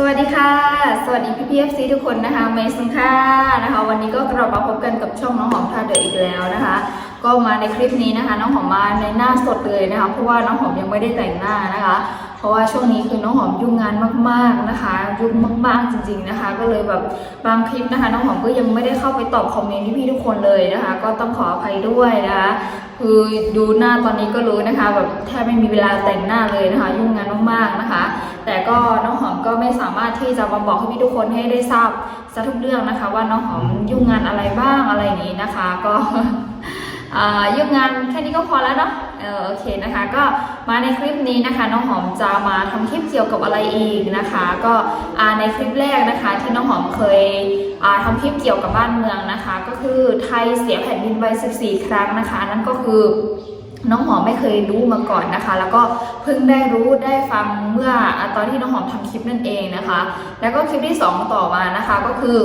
สวัสดีค่ะ สวัสดีพี่พีเอฟซีทุกคนนะคะเมสันค่ะนะคะ วันนี้ก็กลับมาพบกันกับช่องน้องหอมท่าเดืออีกแล้วนะคะ ก็มาในคลิปนี้นะคะ น้องหอมมาในหน้าสดเลยนะคะ เพราะว่าน้องหอมยังไม่ได้แต่งหน้านะคะ เพราะว่าช่วงนี้คือน้องหอมยุ่งงานมากๆนะคะ ยุ่งมากๆจริง ๆนะคะ ก็เลยแบบบางคลิปนะคะ น้องหอมก็ยังไม่ได้เข้าไปตอบคอมเมนต์พี่ๆทุกคนเลยนะคะ ก็ต้องขออภัยด้วยนะคะคือดูหน้าตอนนี้ก็รู้นะคะ แบบแทบไม่มีเวลาแต่งหน้าเลยนะคะ ยุ่งงานมากๆ ก็น้องหอมก็ไม่สามารถที่จะมาบอกให้พี่ทุกคนให้ได้ทราบซะทุกเรื่องนะคะ ว่าน้องหอมยุ่งงานอะไรบ้างอะไรอย่างนี้นะคะ ก็ยุ่งงานแค่นี้ก็พอแล้วเนาะโอเคนะคะ ก็มาในคลิปนี้นะคะ น้องหอมจะมาทำคลิปเกี่ยวกับอะไรอีกนะคะ ก็ในคลิปแรกนะคะ ที่น้องหอมเคยอ่าทำคลิปเกี่ยวกับบ้านเมืองนะคะ ก็คือไทยเสียแผ่นดินไป 14 ครั้งนะคะ นั่นก็คือ น้องหอมไม่เคยรู้มาก่อนนะคะ แล้วก็เพิ่งได้รู้ได้ฟังเมื่อตอนที่น้องหอมทำคลิปนั่นเองนะคะ แล้วก็คลิปที่สองต่อมานะคะก็คือ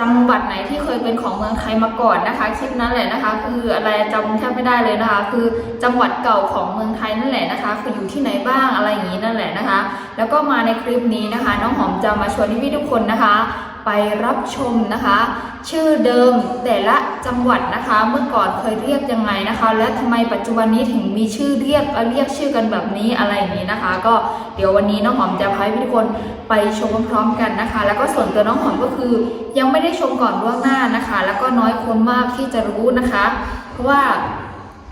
จังหวัดไหนที่เคยเป็นของเมืองไทยมาก่อนนะคะคลิปนั้นแหละนะคะ คืออะไรจำแทบไม่ได้เลยนะคะ คือจังหวัดเก่าของเมืองไทยนั่นแหละนะคะ คืออยู่ที่ไหนบ้างอะไรอย่างนี้นั่นแหละนะคะ แล้วก็มาในคลิปนี้นะคะ น้องหอมจะมาชวนพี่ๆทุกคนนะคะ ไปรับชมนะคะ ชื่อเดิมแต่ละจังหวัดนะคะ เมื่อก่อนเคยเรียกยังไงนะคะ และทำไมปัจจุบันนี้ถึงมีชื่อเรียกเรียกชื่อกันแบบนี้อะไรอย่างนี้นะคะ ก็เดี๋ยววันนี้น้องหอมจะพาให้ทุกคนไปชมพร้อมๆกันนะคะ แล้วก็ส่วนตัวน้องหอมก็คือ ยังไม่ได้ชมก่อนล่วงหน้านะคะ แล้วก็น้อยคนมากที่จะรู้นะคะ เพราะว่า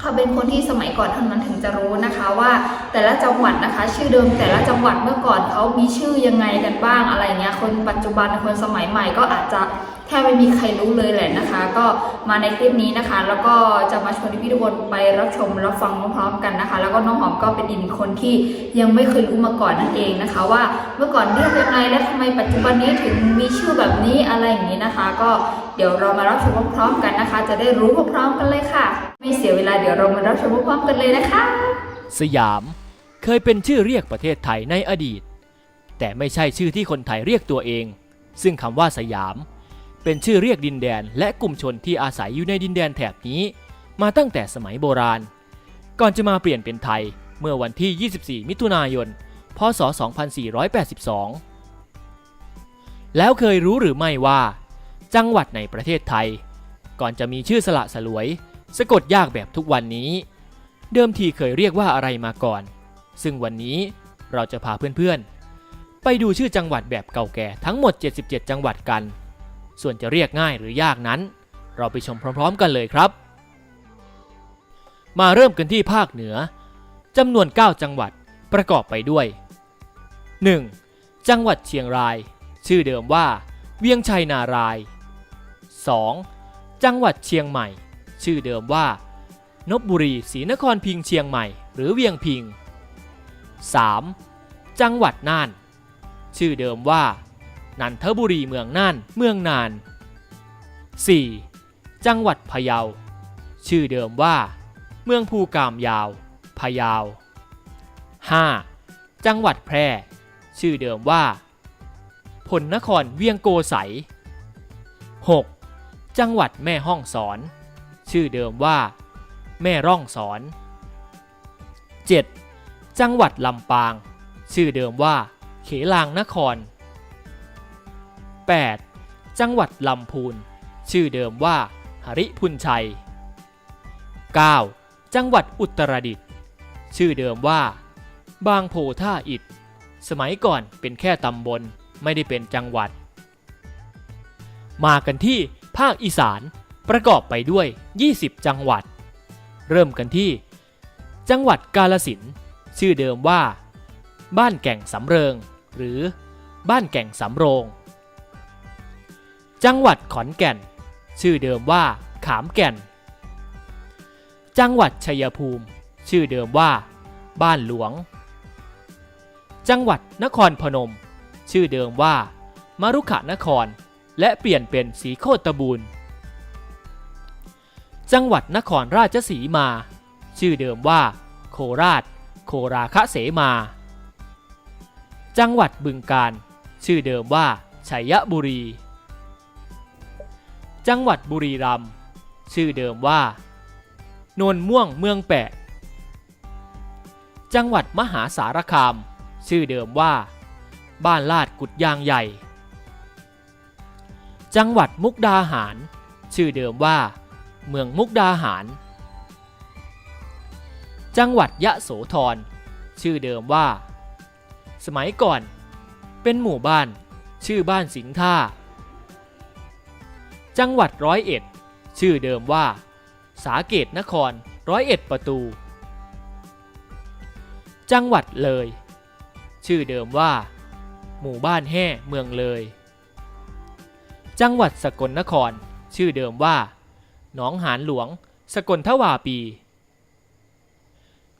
ถ้าเป็นคนที่สมัยก่อนเท่านั้นถึงจะรู้นะคะว่าแต่ละจังหวัดนะคะ ชื่อเดิมแต่ละจังหวัดเมื่อก่อนเขามีชื่อยังไงกันบ้างอะไรเงี้ยคนปัจจุบันคนสมัยใหม่ก็อาจจะ บไม่มีใครรู้เลยแหละนะคะ ก็มาในคลิปนี้นะคะ แล้วก็จะมาชวนพี่ทุกคนไปรับชมรับฟังพร้อมๆกันนะคะ แล้วก็น้องหอมก็เป็นอีกหนึ่งคนที่ยังไม่เคยรู้มาก่อนนั่นเองนะคะ ว่าเมื่อก่อนเรียกยังไงและทำไมปัจจุบันนี้ถึงมีชื่อแบบนี้อะไรอย่างนี้นะคะ ก็เดี๋ยวเรามารับชมพร้อมๆกันนะคะ จะได้รู้พร้อมๆกันเลยค่ะ ไม่เสียเวลาเดี๋ยวเรามารับชมพร้อมๆกันเลยนะคะ สยาม เคยเป็นชื่อเรียกประเทศไทยในอดีต แต่ไม่ใช่ชื่อที่คนไทยเรียกตัวเอง ซึ่งคำว่าสยาม เป็นชื่อเรียกดินแดนและกลุ่มชนที่อาศัยอยู่ในดินแดนแถบนี้ มาตั้งแต่สมัยโบราณ ก่อนจะมาเปลี่ยนเป็นไทยเมื่อวันที่ 24 มิถุนายน พศ 2482 แล้วเคยรู้หรือไม่ว่า จังหวัดในประเทศไทย ก่อนจะมีชื่อสละสลวย สะกดยากแบบทุกวันนี้ เดิมทีเคยเรียกว่าอะไรมาก่อน ซึ่งวันนี้เราจะพาเพื่อนๆ ไปดูชื่อจังหวัดแบบเก่าแก่ทั้งหมด 77 จังหวัดกัน ส่วนจะเรียกง่ายหรือยากนั้น เราไปชมพร้อมๆ กันเลยครับ มาเริ่มกันที่ภาคเหนือจำนวน 9 จังหวัดประกอบไปด้วย 1. จังหวัดเชียงราย ชื่อเดิมว่า เวียงชัยนาราย 2. จังหวัดเชียงใหม่ ชื่อเดิมว่านบบุรีศรีนครพิงเชียงใหม่ หรือเวียงพิง 3. จังหวัดน่าน ชื่อเดิมว่า นันทบุรีเมืองน่าน เมืองนาน 4. จังหวัดพะเยา ชื่อเดิมว่า เมืองภูกามยาว พะเยา 5. จังหวัดแพร่ ชื่อเดิมว่า พลนครเวียงโกไส 6. จังหวัดแม่ห้องสอน ชื่อเดิมว่า แม่ร่องสอน 7. จังหวัดลำปาง ชื่อเดิมว่า เขลางนคร 8. จังหวัดลำพูน ชื่อเดิมว่าหริพุนชัย 9. จังหวัดอุตรดิตถ์ชื่อเดิมว่า บางโพท่าอิฐสมัยก่อนเป็นแค่ตำบลไม่ได้เป็นจังหวัด มากันที่ภาคอีสานประกอบไปด้วย 20 จังหวัด เริ่มกันที่ จังหวัดกาลสินชื่อเดิมว่า บ้านแก่งสำเริง หรือ บ้านแก่งสำโรง จังหวัดขอนแก่น ชื่อเดิมว่า ขามแก่น จังหวัดชัยภูมิ ชื่อเดิมว่า บ้านหลวง จังหวัดนครพนม ชื่อเดิมว่า มารุขานคร และเปลี่ยนเป็นสีโคตบูรณ์จังหวัดนครราชสีมา ชื่อเดิมว่า โคราช โคราคะเสมา จังหวัดบึงกาฬชื่อเดิมว่าชัยบุรี จังหวัดบุรีรัมย์ชื่อเดิมว่า นนม่วงเมืองแปะ จังหวัดมหาสารคาม ชื่อเดิมว่า บ้านลาดกุดยางใหญ่ จังหวัดมุกดาหาร ชื่อเดิมว่า เมืองมุกดาหาร จังหวัดยะโสธร ชื่อเดิมว่า สมัยก่อน เป็นหมู่บ้าน ชื่อบ้านสิงห์ท่า จังหวัดร้อยเอ็ด ชื่อเดิมว่า สาเกตนครร้อยเอ็ดประตู จังหวัดเลย ชื่อเดิมว่า หมู่บ้านแห่เมืองเลย จังหวัดสกลนคร ชื่อเดิมว่าหนองหานหลวง สกลทวาปี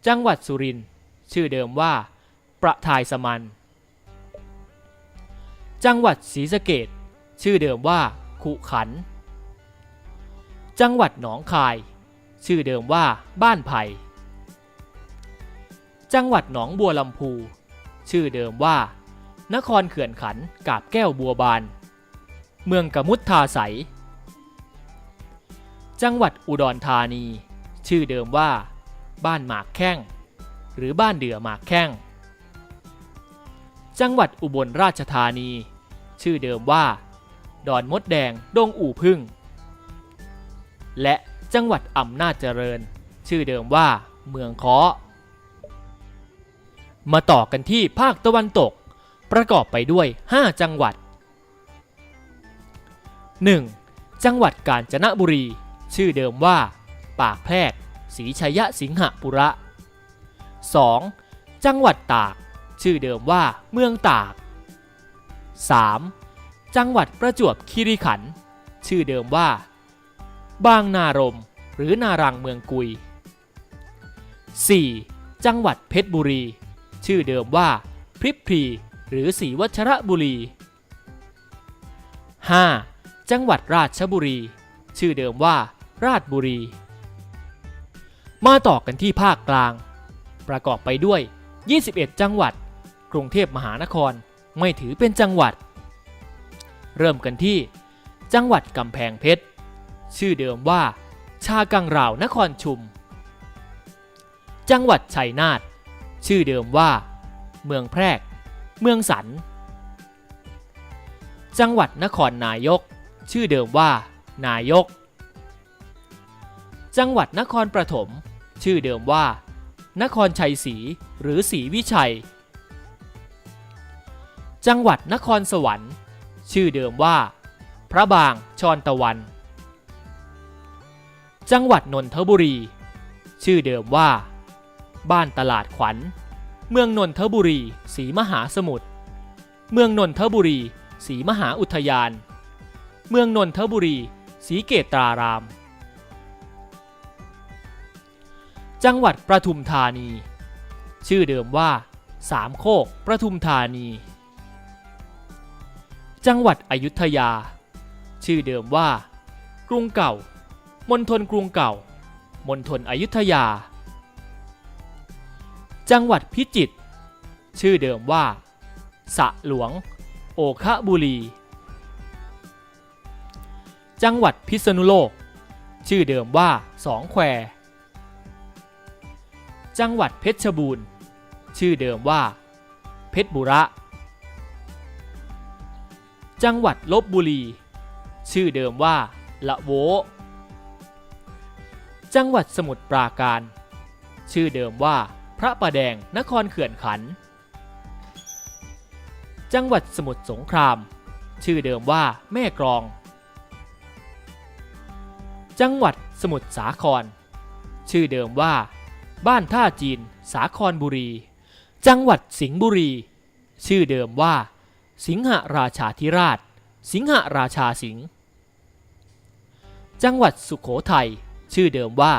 จังหวัดสุรินทร์ชื่อเดิมว่า ประทายสมัน จังหวัดศรีสะเกดชื่อเดิมว่า ขุขัน จังหวัดหนองคาย ชื่อเดิมว่าบ้านไผ่จังหวัดหนองบัวลำพู ชื่อเดิมว่า นครเขื่อนขันกาบแก้วบัวบาน เมืองกมุดทาใสจังหวัดอุดรธานี ชื่อเดิมว่า บ้านหมากแข้ง หรือบ้านเดือหมากแข้ง จังหวัดอุบลราชธานี ชื่อเดิมว่า ดอนมดแดง ดงอู่พึ่ง และจังหวัดอำนาจเจริญ ชื่อเดิมว่าเมืองเคาะมาต่อกันที่ภาคตะวันตก ประกอบไปด้วย 5 จังหวัด 1. จังหวัดกาญจนบุรี ชื่อเดิมว่า ปากแพรกศรีชัยสิงหปุระ 2. จังหวัดตาก ชื่อเดิมว่าเมืองตาก 3. จังหวัดประจวบคีรีขันธ์ชื่อเดิมว่า บางนารม หรือนารังเมืองกุย 4. จังหวัดเพชรบุรี ชื่อเดิมว่า พริบพรี หรือศรีวัชระบุรี 5. จังหวัดราชบุรี ชื่อเดิมว่า ราชบุรี มาต่อกันที่ภาคกลาง ประกอบไปด้วย 21 จังหวัด กรุงเทพมหานครไม่ถือเป็นจังหวัด เริ่มกันที่ จังหวัดกำแพงเพชร ชื่อเดิมว่า ชากังราวนครชุม จังหวัดชัยนาท ชื่อเดิมว่า เมืองแพรก เมืองสัน จังหวัดนครนายก ชื่อเดิมว่า นายก จังหวัดนครปฐม ชื่อเดิมว่า นครชัยศรีหรือศรีวิชัย จังหวัดนครสวรรค์ ชื่อเดิมว่า พระบางชอนตะวัน จังหวัดนนทบุรี ชื่อเดิมว่า บ้านตลาดขวัญ เมืองนนทบุรีศรีมหาสมุทร เมืองนนทบุรีศรีมหาอุทยาน เมืองนนทบุรีศรีเกตตราราม จังหวัดประทุมธานี ชื่อเดิมว่า สามโคกประทุมธานี จังหวัดอยุธยา ชื่อเดิมว่า กรุงเก่ามณฑลกรุงเก่ามณฑลอยุธยา จังหวัดพิจิตรชื่อเดิมว่า สะหลวง โอคะบุรี จังหวัดพิษณุโลก ชื่อเดิมว่าสองแคว จังหวัดเพชรบูรณ์ ชื่อเดิมว่า เพชรบุระ จังหวัดลบบุรี ชื่อเดิมว่าละโว จังหวัดสมุทรปราการ ชื่อเดิมว่าพระประแดงนครเขื่อนขัน จังหวัดสมุทรสงคราม ชื่อเดิมว่าแม่กรอง จังหวัดสมุทรสาคร ชื่อเดิมว่า บ้านท่าจีน สาครบุรี จังหวัดสิงห์บุรี ชื่อเดิมว่า สิงหราชาธิราช สิงหราชาสิงห์จังหวัดสุขโขทัยชื่อเดิมว่า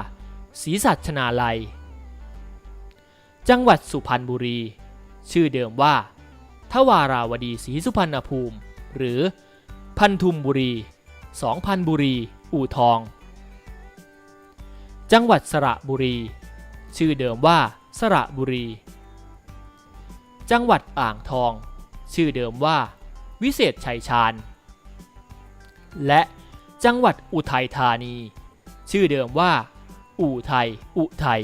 ศรีสัชนาลัย จังหวัดสุพรรณบุรี ชื่อเดิมว่า ทวาราวดีศรีสุพรรณภูมิ หรือพันธุมบุรี สองพันบุรี อู่ทอง จังหวัดสระบุรี ชื่อเดิมว่าสระบุรี จังหวัดอ่างทอง ชื่อเดิมว่า วิเศษชัยชาญ และจังหวัดอุทัยธานี ชื่อเดิมว่า อู่ไทย อุทัย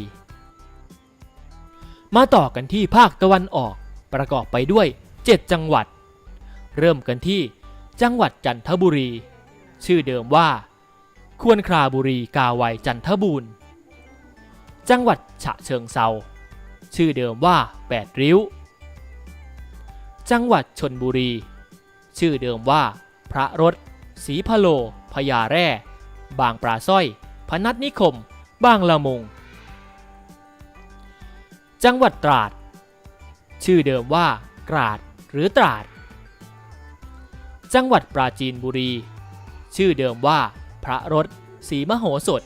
มาต่อกันที่ภาคตะวันออกประกอบไปด้วย 7 จังหวัด เริ่มกันที่จังหวัดจันทบุรี ชื่อเดิมว่า ควรคราบุรีกาไวจันทบูรณ์ จังหวัดฉะเชิงเซาชื่อเดิมว่าแปดริ้ว จังหวัดชนบุรี ชื่อเดิมว่า พระรถศรีพะโล พญาแร่ บางปลาสร้อย พนัสนิคม บางละมุง จังหวัดตราด ชื่อเดิมว่า กราดหรือตราด จังหวัดปราจีนบุรี ชื่อเดิมว่า พระรถศรีมโหสถ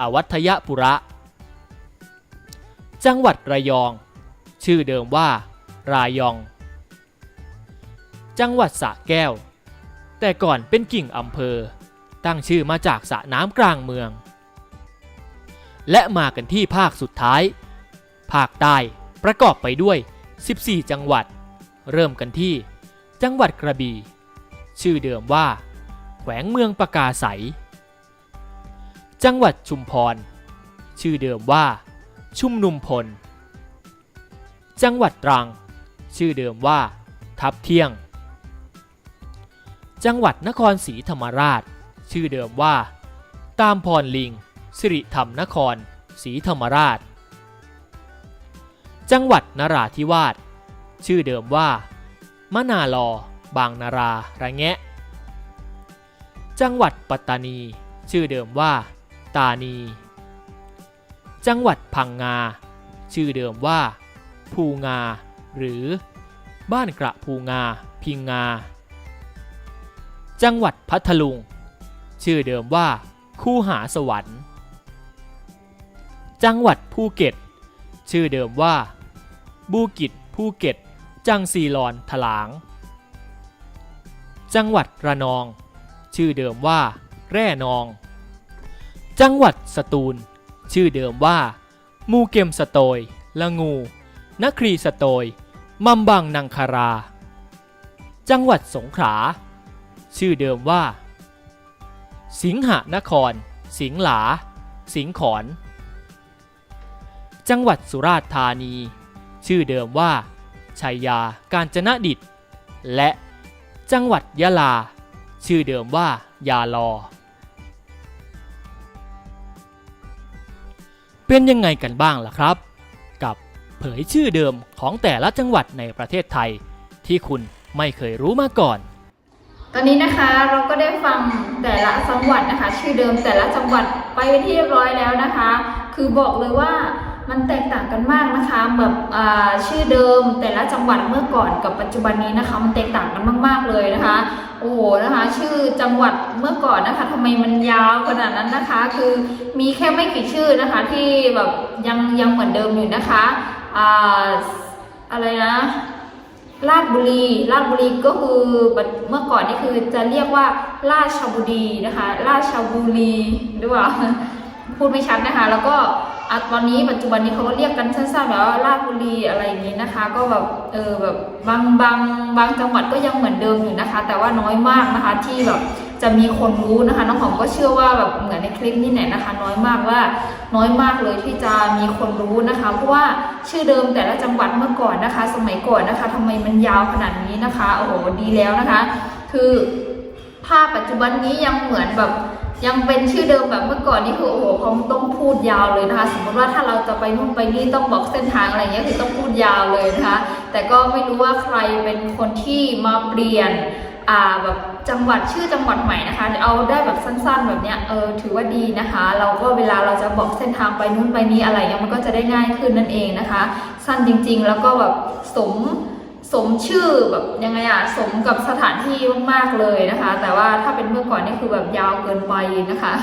อวัทยปุระ จังหวัดระยอง ชื่อเดิมว่า รายอง จังหวัดสระแก้ว แต่ก่อนเป็นกิ่งอำเภอ ตั้งชื่อมาจากสระน้ำกลางเมือง และมากันที่ภาคสุดท้าย ภาคใต้ประกอบไปด้วย 14 จังหวัด เริ่มกันที่ จังหวัดกระบี่ ชื่อเดิมว่า แขวงเมืองปากกาใส จังหวัดชุมพร ชื่อเดิมว่า ชุมนุมพล จังหวัดตรัง ชื่อเดิมว่า ทับเที่ยง จังหวัดนครศรีธรรมราช ชื่อเดิมว่า ตามพรลิง สิริธรรมนครศรีธรรมราช จังหวัดนราธิวาส ชื่อเดิมว่า มนาลอ บางนาราระแงะ จังหวัดปัตตานี ชื่อเดิมว่า ตานี จังหวัดพังงา ชื่อเดิมว่า ภูงา หรือ บ้านกระภูงา พิงงา จังหวัดพัทลุง ชื่อเดิมว่า คูหาสวรรค์ จังหวัดภูเก็ต ชื่อเดิมว่า บูกิจภูเก็ต จังซีลอนถลาง จังหวัดระนอง ชื่อเดิมว่า แร่นอง จังหวัดสตูล ชื่อเดิมว่า มูเกมสโตย ละงู นครีสโตย มัมบังนังคารา จังหวัดสงขลา ชื่อเดิมว่า สิงหนคร สิงหลา สิงขอนจังหวัดสุราษฎร์ธานี ชื่อเดิมว่าชัยยา การจนดิต และจังหวัดยะลา ชื่อเดิมว่ายาลอ เป็นยังไงกันบ้างล่ะครับ กับเผยชื่อเดิมของแต่ละจังหวัดในประเทศไทยที่คุณไม่เคยรู้มาก่อน ตอนนี้นะคะเราก็ได้ฟังแต่ละจังหวัดนะคะ ชื่อเดิมแต่ละจังหวัดไปเป็นที่เรียบร้อยแล้วนะคะ คือบอกเลยว่ามันแตกต่างกันมากนะคะแบบชื่อเดิมแต่ละจังหวัดเมื่อก่อนกับปัจจุบันนี้นะคะ มันแตกต่างกันมาก ๆเลยนะคะ โอ้โหนะคะ ชื่อจังหวัดเมื่อก่อนนะคะทำไมมันยาวขนาดนั้นนะคะ คือมีแค่ไม่กี่ชื่อนะคะ ที่แบบยังยังเหมือนเดิมอยู่นะคะอ่าอะไรนะ ลาดบุรีลาดบุรีก็คือเมื่อก่อนนี่คือจะเรียกว่าลาดชบุรีนะคะลาดชบุรีหรือเปล่าพูดไม่ชัดนะคะ แล้วก็ อะตอนนี้ปัจจุบันนี้เขาก็เรียกกันสั้นๆแบบว่าราชบุรีอะไรอย่างนี้นะคะ ก็แบบเออแบบบางบางบางจังหวัดก็ยังเหมือนเดิมอยู่นะคะ แต่ว่าน้อยมากนะคะที่แบบจะมีคนรู้นะคะ น้องหอมก็เชื่อว่าแบบเหมือนในคลิปนี้เนี่ยนะคะ น้อยมากว่าน้อยมากเลยที่จะมีคนรู้นะคะเพราะว่าชื่อเดิมแต่ละจังหวัดเมื่อก่อนนะคะ สมัยก่อนนะคะทำไมมันยาวขนาดนี้นะคะโอ้โหดีแล้วนะคะ คือถ้าปัจจุบันนี้ยังเหมือนแบบ ยังเป็นชื่อเดิมแบบเมื่อก่อนนี่คือโอ้โหเขาต้องพูดยาวเลยนะคะ สมมติว่าถ้าเราจะไปนู่นไปนี่ต้องบอกเส้นทางอะไรเงี้ยคือต้องพูดยาวเลยนะคะ แต่ก็ไม่รู้ว่าใครเป็นคนที่มาเปลี่ยนอ่าแบบจังหวัดชื่อจังหวัดใหม่นะคะ เอาได้แบบสั้นๆแบบเนี้ยเออถือว่าดีนะคะ เราก็เวลาเราจะบอกเส้นทางไปนู่นไปนี้อะไรเงี้ยมันก็จะได้ง่ายขึ้นนั่นเองนะคะ สั้นจริงๆ แล้วก็แบบสม สมชื่อแบบยังไงอะสมกับสถานที่มากๆเลยนะคะ แต่ว่าถ้าเป็นเมื่อก่อนนี่คือแบบยาวเกินไปนะคะ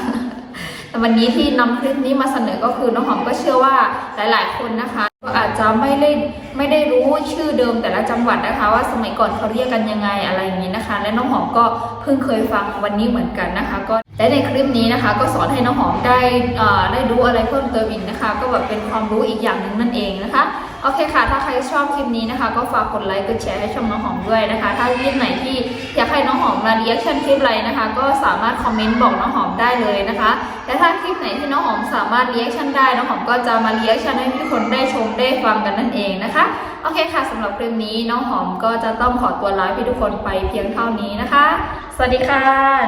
แต่วันนี้ที่นำคลิปนี้มาเสนอก็คือน้องหอมก็เชื่อว่าหลาย ๆ คนนะคะ ก็อาจจะไม่ได้ไม่ได้รู้ชื่อเดิมแต่ละจังหวัดนะคะ ว่าสมัยก่อนเขาเรียกกันยังไงอะไรอย่างนี้นะคะ และน้องหอมก็เพิ่งเคยฟังวันนี้เหมือนกันนะคะ ก็และในคลิปนี้นะคะ ก็สอนให้น้องหอมได้อ่อได้รู้อะไรเพิ่มเติมอีกนะคะ ก็แบบเป็นความรู้อีกอย่างหนึ่งนั่นเองนะคะโอเคค่ะ ถ้าใครชอบคลิปนี้นะคะ ก็ฝากกดไลค์กดแชร์ให้ช่องน้องหอมด้วยนะคะ ถ้าคลิปไหนที่อยากให้น้องหอมมาเรีแอคชั่นคลิปอะไรนะคะ ก็สามารถคอมเมนต์บอกน้องหอมได้เลยนะคะและถ้าคลิปไหนที่น้องหอมสามารถเรีแอคชั่นได้น้องหอมก็จะมาเรีแอคชั่นให้ทุกคนได้ชมได้ฟังกันนั่นเองนะคะ โอเคค่ะสำหรับคลิปนี้น้องหอมก็จะต้องขอตัวลาไปทุกคนไปเพียงเท่านี้นะคะ สวัสดีค่ะ